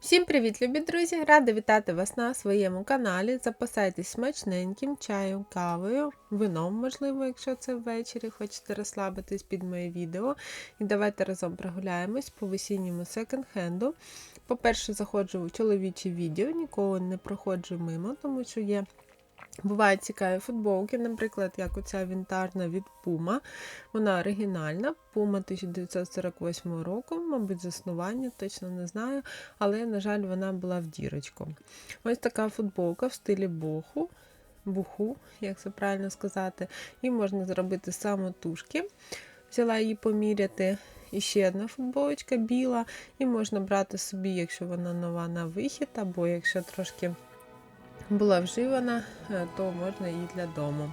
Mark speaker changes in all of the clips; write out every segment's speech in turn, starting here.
Speaker 1: Всім привіт, любі друзі! Рада вітати вас на своєму каналі. Запасайтесь смачненьким чаєм, кавою, вином, можливо, якщо це ввечері, хочете розслабитись під моє відео. І давайте разом прогуляємось по весінньому секонд-хенду. По-перше, заходжу в чоловічі відео, нікого не проходжу мимо, тому що є. Бувають цікаві футболки, наприклад, як оця вінтажна від Puma. Вона оригінальна, Puma 1948 року, мабуть, заснування, точно не знаю, але, на жаль, вона була в дірочку. Ось така футболка в стилі боху, буху, як це правильно сказати, і можна зробити самотужки. Взяла її поміряти. І ще одна футболочка біла, і можна брати собі, якщо вона нова на вихід, або якщо трошки була вживана, е, то можна і для дому.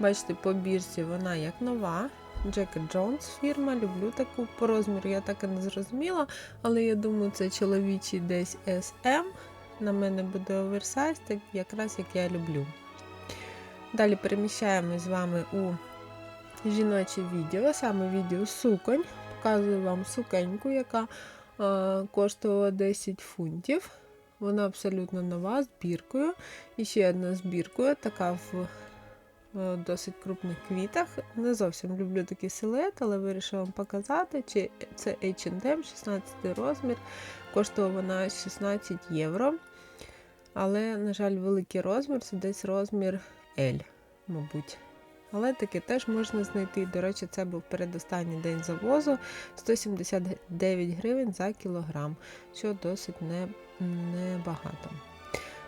Speaker 1: Бачите, по бірці вона як нова. Jacket Jones фірма, люблю таку по розміру, я так і не зрозуміла, але я думаю, це чоловічий десь SM. На мене буде оверсайз, так якраз як я люблю. Далі переміщаємось з вами у жіноче відео, саме відео суконь. Показую вам сукеньку, яка е, коштувала 10 фунтів. Вона абсолютно нова, з біркою. І ще одна з біркою, така в досить крупних квітах. Не зовсім люблю такий силует, але вирішила вам показати, чи це H&M, 16 розмір. Коштувала вона 16 євро. Але, на жаль, великий розмір це десь розмір L, мабуть. Але таке теж можна знайти. До речі, це був передостанній день завозу 179 гривень за кілограм, що досить не небагато.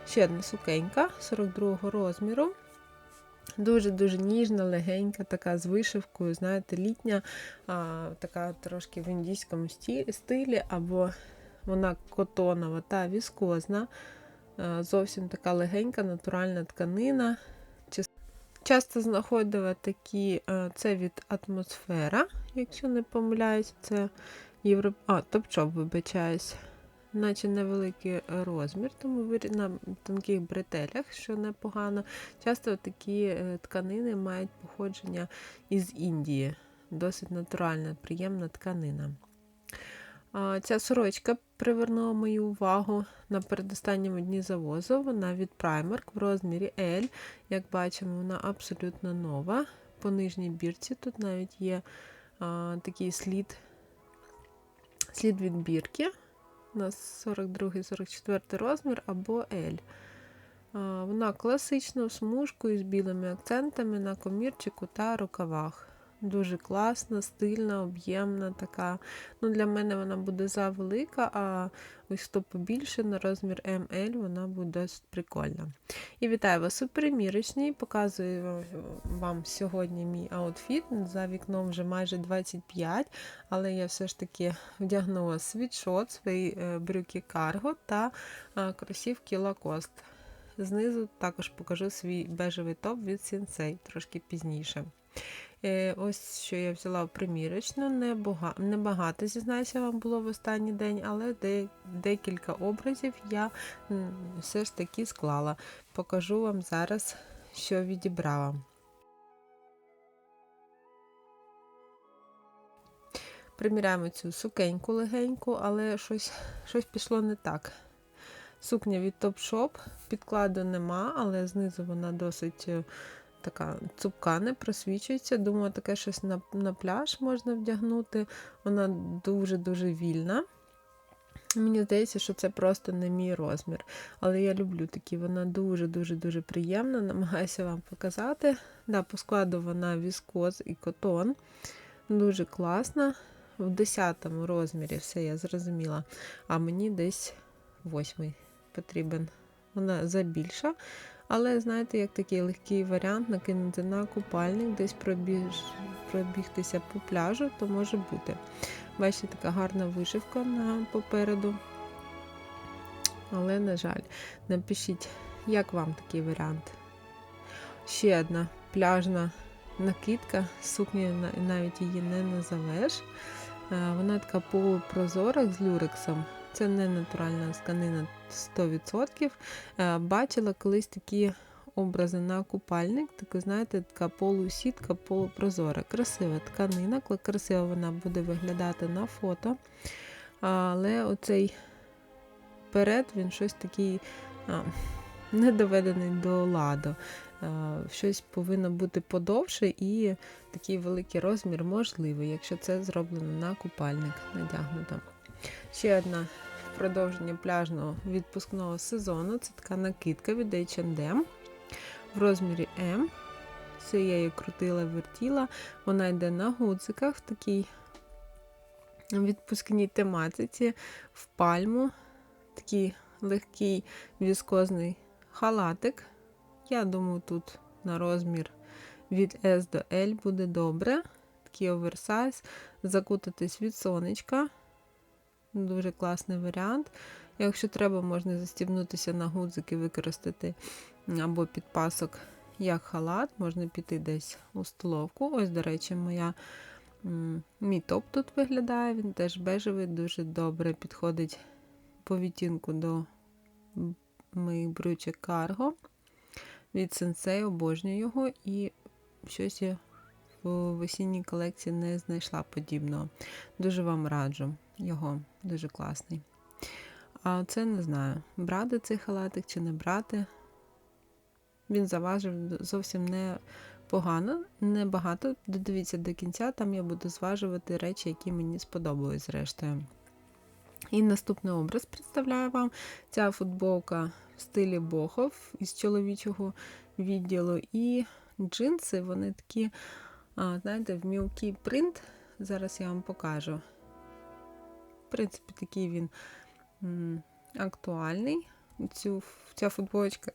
Speaker 1: Ще одна сукенька 42 розміру. Дуже-дуже ніжна, легенька, така з вишивкою, знаєте, літня, а, така трошки в індійському стилі, або вона котонова та віскозна. Зовсім така легенька, натуральна тканина. Часто знаходила такі, це від атмосфера, якщо не помиляюсь, це Європ... А, топ-чоп, вибачаюсь наче невеликий розмір, тому на тонких бретелях, що непогано. Часто такі е, тканини мають походження із Індії. Досить натуральна, приємна тканина. Ця сорочка привернула мою увагу на передостанньому дні завозу. Вона від Primark в розмірі L. Як бачимо, вона абсолютно нова. По нижній бірці тут навіть є а, такий слід, слід від бірки на 42-44 розмір або L. Вона класична в смужку із білими акцентами на комірчику та рукавах. Дуже класна, стильна, об'ємна така. Ну, Для мене вона буде завелика, а ось хто побільше на розмір ML, вона буде досить прикольна. І вітаю вас у примірочній. Показую вам сьогодні мій аутфіт. За вікном вже майже 25, але я все ж таки вдягнула світшот, свої е, брюки карго та кросівки Lacoste. Знизу також покажу свій бежевий топ від Sensei трошки пізніше. Е, ось що я взяла в примірочну, небагато, зізнаюся, вам було в останній день, але декілька образів я все ж таки склала. Покажу вам зараз, що відібрала. Приміряємо цю сукеньку легеньку, але щось щось пішло не так. Сукня від Topshop, підкладу нема, але знизу вона досить е, така цупка не просвічується. Думаю, таке щось на, на пляж можна вдягнути. Вона дуже-дуже вільна. Мені здається, що це просто не мій розмір. Але я люблю такі, вона дуже-дуже-дуже приємна. Намагаюся вам показати. Да, По складу вона віскоз і котон. Дуже класна. В 10 розмірі все я зрозуміла. А мені десь 8 потрібен. Вона забільша. Але, знаєте, як такий легкий варіант накинути на купальник, десь пробіж, пробігтися по пляжу, то може бути. Бачите, така гарна вишивка на попереду. Але, на жаль, напишіть, як вам такий варіант. Ще одна пляжна накидка, сукнею навіть її не назовеш. Е, вона така полупрозора з люрексом. Це не натуральна тканина 100%. Е, бачила колись такі образи на купальник, таку, знаєте, така полусітка, полупрозора. Красива тканина, красиво вона буде виглядати на фото. Але оцей вперед він щось такий а, не доведений до ладу. А, щось повинно бути подовше і такий великий розмір можливий, якщо це зроблено на купальник надягнуто. Ще одна продовження пляжного відпускного сезону. Це така накидка від H&M в розмірі М. Це я її крутила, вертіла. Вона йде на гудзиках в такій відпускній тематиці, в пальму. Такий легкий віскозний халатик. Я думаю, тут на розмір від S до L буде добре. Такий оверсайз. Закутатись від сонечка. Дуже класний варіант. Якщо треба, можна застібнутися на гудзики, використати або підпасок як халат, можна піти десь у столовку. Ось, до речі, моя, мій топ тут виглядає, він теж бежевий, дуже добре підходить по відтінку до моїх брючок карго. Від сенсей обожнюю його і щось я в весінній колекції не знайшла подібного. Дуже вам раджу його, дуже класний. А це не знаю, брати цей халатик чи не брати. Він заважив зовсім не погано, не багато. Додивіться до кінця, там я буду зважувати речі, які мені сподобались зрештою. І наступний образ представляю вам ця футболка в стилі бохов із чоловічого відділу. І джинси, вони такі, а, знаєте, в мілкий принт. Зараз я вам покажу. В принципі, такий він м, актуальний. Цю, ця футболочка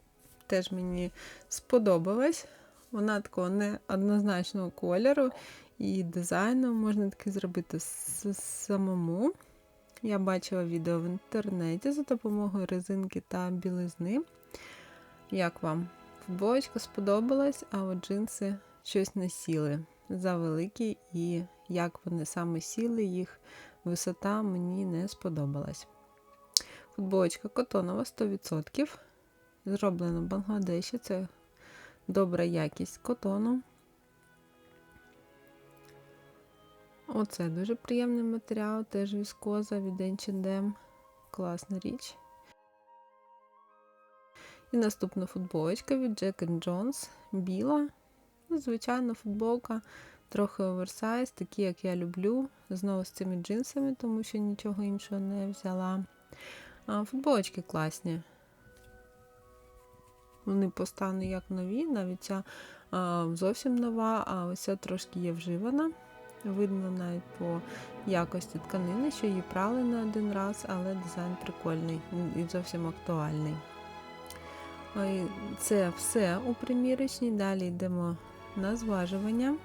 Speaker 1: теж мені сподобалась. Вона такого неоднозначного кольору і дизайну можна таки зробити самому. Я бачила відео в інтернеті за допомогою резинки та білизни. Як вам? Футболочка сподобалась, а от джинси щось не сіли завеликі, і як вони саме сіли, їх висота мені не сподобалась. Футболочка котонова 100%. Зроблена в Бангладеші. Це добра якість котону. Оце дуже приємний матеріал, теж віскоза від H&M. Класна річ. І наступна футболочка від Jack Jones. Біла. Ну, звичайна футболка, трохи оверсайз, такі, як я люблю. Знову з цими джинсами, тому що нічого іншого не взяла. А, футболочки класні. Вони по стану як нові, навіть ця а, зовсім нова, а ось ця трошки є вживана. Видно навіть по якості тканини, що її прали не один раз, але дизайн прикольний і зовсім актуальний. Це все у примірочній. Далі йдемо на зважування.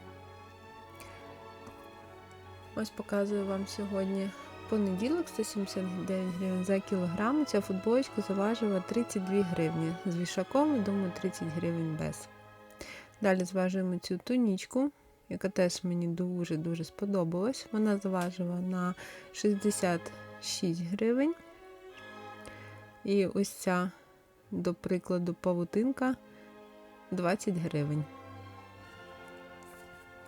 Speaker 1: Ось показую вам сьогодні понеділок 179 гривень за кілограм. Ця футболочка заважила 32 гривні. З вішаком, думаю, 30 гривень без. Далі зважуємо цю тунічку, яка теж мені дуже-дуже сподобалась. Вона заважила на 66 гривень. І ось ця, до прикладу, павутинка 20 гривень.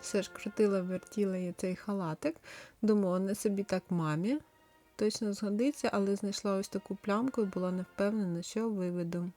Speaker 1: Все ж крутила, вертіла я цей халатик. Думала, не собі так мамі. Точно згодиться, але знайшла ось таку плямку і була не впевнена, що виведу.